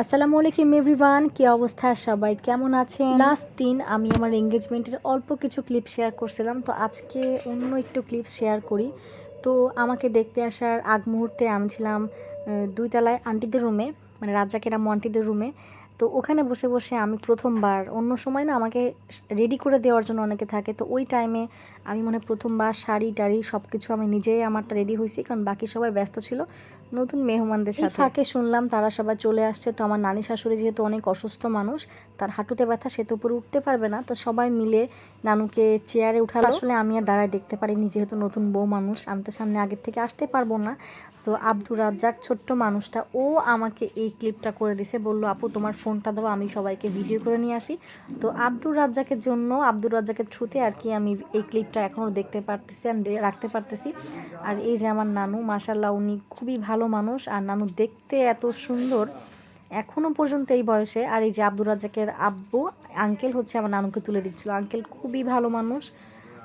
আসসালামু আলাইকুম এভরিওয়ান কি অবস্থা? সবাই কেমন আছেন? লাস্ট দিন আমি আমার এঙ্গেজমেন্টের অল্প কিছু ক্লিপ শেয়ার করছিলাম তো আজকে অন্য একটু ক্লিপ শেয়ার করি। তো আমাকে দেখতে আসার আগ মুহূর্তে আমি ছিলাম আহ, দুই তলায় আন্টিদের রুমে মানে রাজ্জাকের আম্মু আন্টিদের রুমে তো ওখানে বসে বসে আমি প্রথমবার অন্য সময় না আমাকে রেডি করে দেওয়ার জন্য অনেকে থাকে তো ওই টাইমে আমি মনে প্রথমবার শাড়ি টাড়ি সব কিছু আমি নিজেই আমারটা রেডি হয়েছি কারণ বাকি সবাই ব্যস্ত ছিল নতুন মেহমানদের সাথে। ফাঁকে শুনলাম তারা সবাই চলে আসছে তো আমার নানি শাশুড়ি যেহেতু অনেক অসুস্থ মানুষ তার হাঁটুতে ব্যথা সে তো উপরে উঠতে পারবে না তো সবাই মিলে নানুকে চেয়ারে উঠালো। আসলে আমি আর দাঁড়ায় দেখতে পারি পারিনি যেহেতু নতুন বউ মানুষ আমি তো সামনে আগের থেকে আসতে পারব না। তো আব্দুর রাজ্জাক ছোট্ট মানুষটা ও আমাকে এই ক্লিপটা করে দিছে বলল আপু তোমার ফোনটা দাও আমি সবাইকে ভিডিও করে নিয়ে আসি। তো আব্দুর রাজ্জাকের জন্য আব্দুর রাজ্জাকের থ্রুতে আর কি আমি এই ক্লিপটা এখনও দেখতে পারতেছি, আমি রাখতে পারতেছি। আর এই যে আমার নানু মাসাল্লাহ উনি খুবই ভালো মানুষ। আর নানু দেখতে এত সুন্দর, এখনও পর্যন্ত এই বয়সে। আর এই যে আব্দুর রাজাকের আব্বু, আঙ্কেল হচ্ছে আমার নানুকে তুলে দিচ্ছিল। আঙ্কেল খুবই ভালো মানুষ।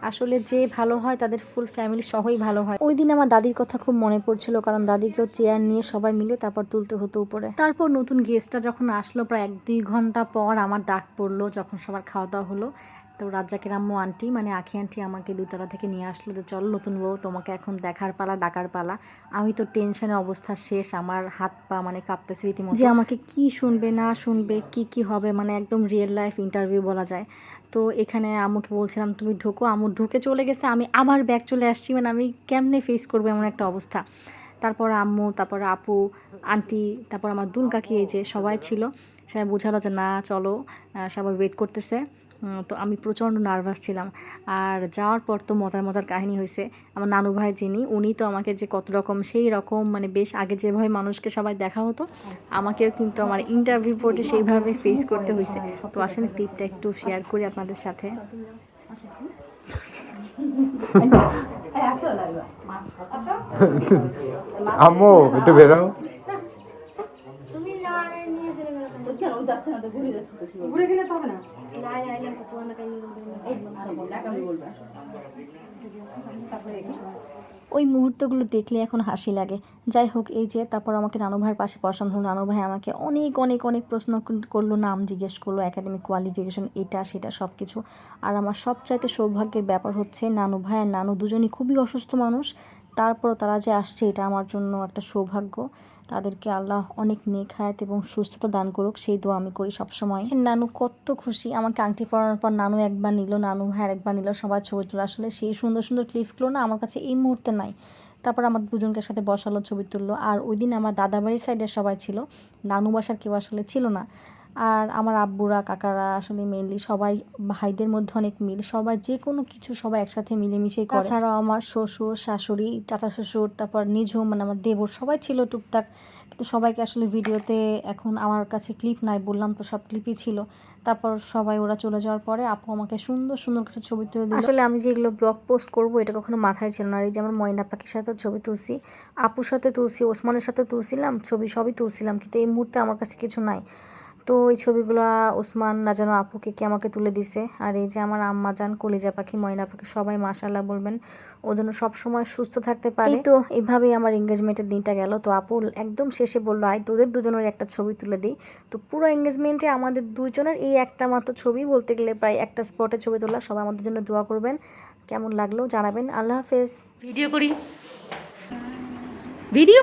আসলে যে ভালো হয়, তাদের ফুল ফ্যামিলি সহই ভালো হয়। ওই দিন আমার দাদির কথা খুব মনে পড়ছিল, কারণ দাদিকেও চেয়ার নিয়ে সবাই মিলে তারপর তুলতে হতো উপরে। তারপর নতুন গেস্টটা যখন আসলো, প্রায় এক দুই ঘণ্টা পর আমার ডাক পড়ল, যখন সবার খাওয়া দাওয়া হলো। তো রাজ্জাকের আম্মু, আন্টি মানে আখি আন্টি আমাকে দুতলা থেকে নিয়ে আসলো যে, চল নতুন বউ, তোমাকে এখন দেখার পালা, ডাকার পালা। আমি তো টেনশনে অবস্থা শেষ, আমার হাত পা মানে কাঁপতেছে রীতিমতো। যে আমাকে কি শুনবে, না শুনবে, কি কি হবে মানে একদম রিয়েল লাইফ ইন্টারভিউ বলা যায়। তো এখানে আম্মুকে বলছিলাম, তুমি ঢোকো। আম্মু ঢুকে চলে গেছে, আমি আবার ব্যাগ চলে আসছি মানে আমি কেমনে ফেস করব এমন একটা অবস্থা। তারপর আম্মু, তারপর আপু, আন্টি, তারপর আমার দুল কাকি এই যে সবাই ছিল, সবাই বোঝালো যে, না, চলো। সবাই ওয়েট করতেছে। তো আমি প্রচণ্ড নার্ভাস ছিলাম। আর যাওয়ার পর তো মজার মজার কাহিনী হয়েছে আমার নানু ভাই যিনি উনি তো আমাকে যে কত রকম সেই রকম মানে বেশ আগে যেভাবে মানুষকে সবাই দেখা হতো আমাকেও কিন্তু আমার ইন্টারভিউ বোর্ডে সেইভাবে ফেস করতে হয়েছে তো আসলে ক্লিপটা একটু শেয়ার করি আপনাদের সাথে। আম্মু একটু বেরো কেন ও যাচ্ছে না তো ঘুরে যাচ্ছে তো ঘুরে গেলে তো হবে না। ওই মুহূর্তগুলো দেখলে এখন হাসি লাগে। যাই হোক এই যে তারপর আমাকে নানু ভাইয়ের পাশে বসানো হলো। নানু ভাই আমাকে অনেক অনেক অনেক প্রশ্ন করল নাম জিজ্ঞেস করল একাডেমিক কোয়ালিফিকেশন এটা সেটা সব কিছু আর আমার সবচাইতে সৌভাগ্যের ব্যাপার হচ্ছে নানু ভাই আর নানু দুজনই খুবই অসুস্থ মানুষ। তারপর তারা যে আসছে, এটা আমার জন্য একটা সৌভাগ্য। তাদেরকে আল্লাহ অনেক নেক হায়াত এবং সুস্থতা দান করুক। সেই দোয়া আমি করি সবসময়। নানু কত খুশি। আমাকে আংটি পরানোর পর নানু একবার নিল, নানু ভাইয়ের একবার নিল সবাই ছবি তোলা আসলে সেই সুন্দর সুন্দর ক্লিপসগুলো না আমার কাছে এই মুহূর্তে নাই। তারপর আমার দুজনকে সাথে বসালো, ছবি তুললো। আর ওই দিন আমার দাদাবাড়ির সাইডে সবাই ছিল। নানু বাসার কেউ আসলে ছিল না। আর আমার আব্বুরা, কাকারা আসলে মেনলি সবাই ভাইদের মধ্যে অনেক মিল। সবাই যে কোনো কিছু সবাই একসাথে মিলেমিশে তাছাড়াও আমার শ্বশুর, শাশুড়ি, চাচা শ্বশুর, তারপর নিঝুম মানে আমার দেবর সবাই ছিল টুকটাক। কিন্তু সবাইকে আসলে ভিডিওতে এখন আমার কাছে ক্লিপ নাই, বললাম তো সব ক্লিপই ছিল। তারপর সবাই ওরা চলে যাওয়ার পরে আপু আমাকে সুন্দর সুন্দর কিছু ছবি তুলে দিল। আসলে আমি যে এগুলো ব্লগ পোস্ট করব এটা কখনো মাথায় ছিল না। এই যে আমার ময়না পাখির সাথে ছবি তুলছি, আপুর সাথে তুলছি, ওসমানের সাথে তুলছিলাম, ছবি সবই তুলছিলাম। কিন্তু এই মুহূর্তে আমার কাছে কিছু নাই। তো এই ছবিগুলো ওসমান না যেন আপুকে কে আমাকে তুলে দিছে? আর এই যে আমার আম্মা যান কলিজা পাখি ময়না পাখি সবাই মাশাল্লাহ বলবেন ও যেন সবসময় সুস্থ থাকতে পারে। তো। এইভাবেই আমার এঙ্গেজমেন্টের দিনটা গেল। তো আপু একদম শেষে বলল আয় তোদের দুজনের একটা ছবি তুলে দিই। তো পুরো এঙ্গেজমেন্টে আমাদের দুজনের এই একটা মাত্র ছবি বলতে গেলে প্রায় একটা স্পটে ছবি তোলা। সবাই আমাদের জন্য দোয়া করবেন। কেমন লাগল জানাবেন। আল্লাহ হাফেজ। ভিডিও করি। ভিডিও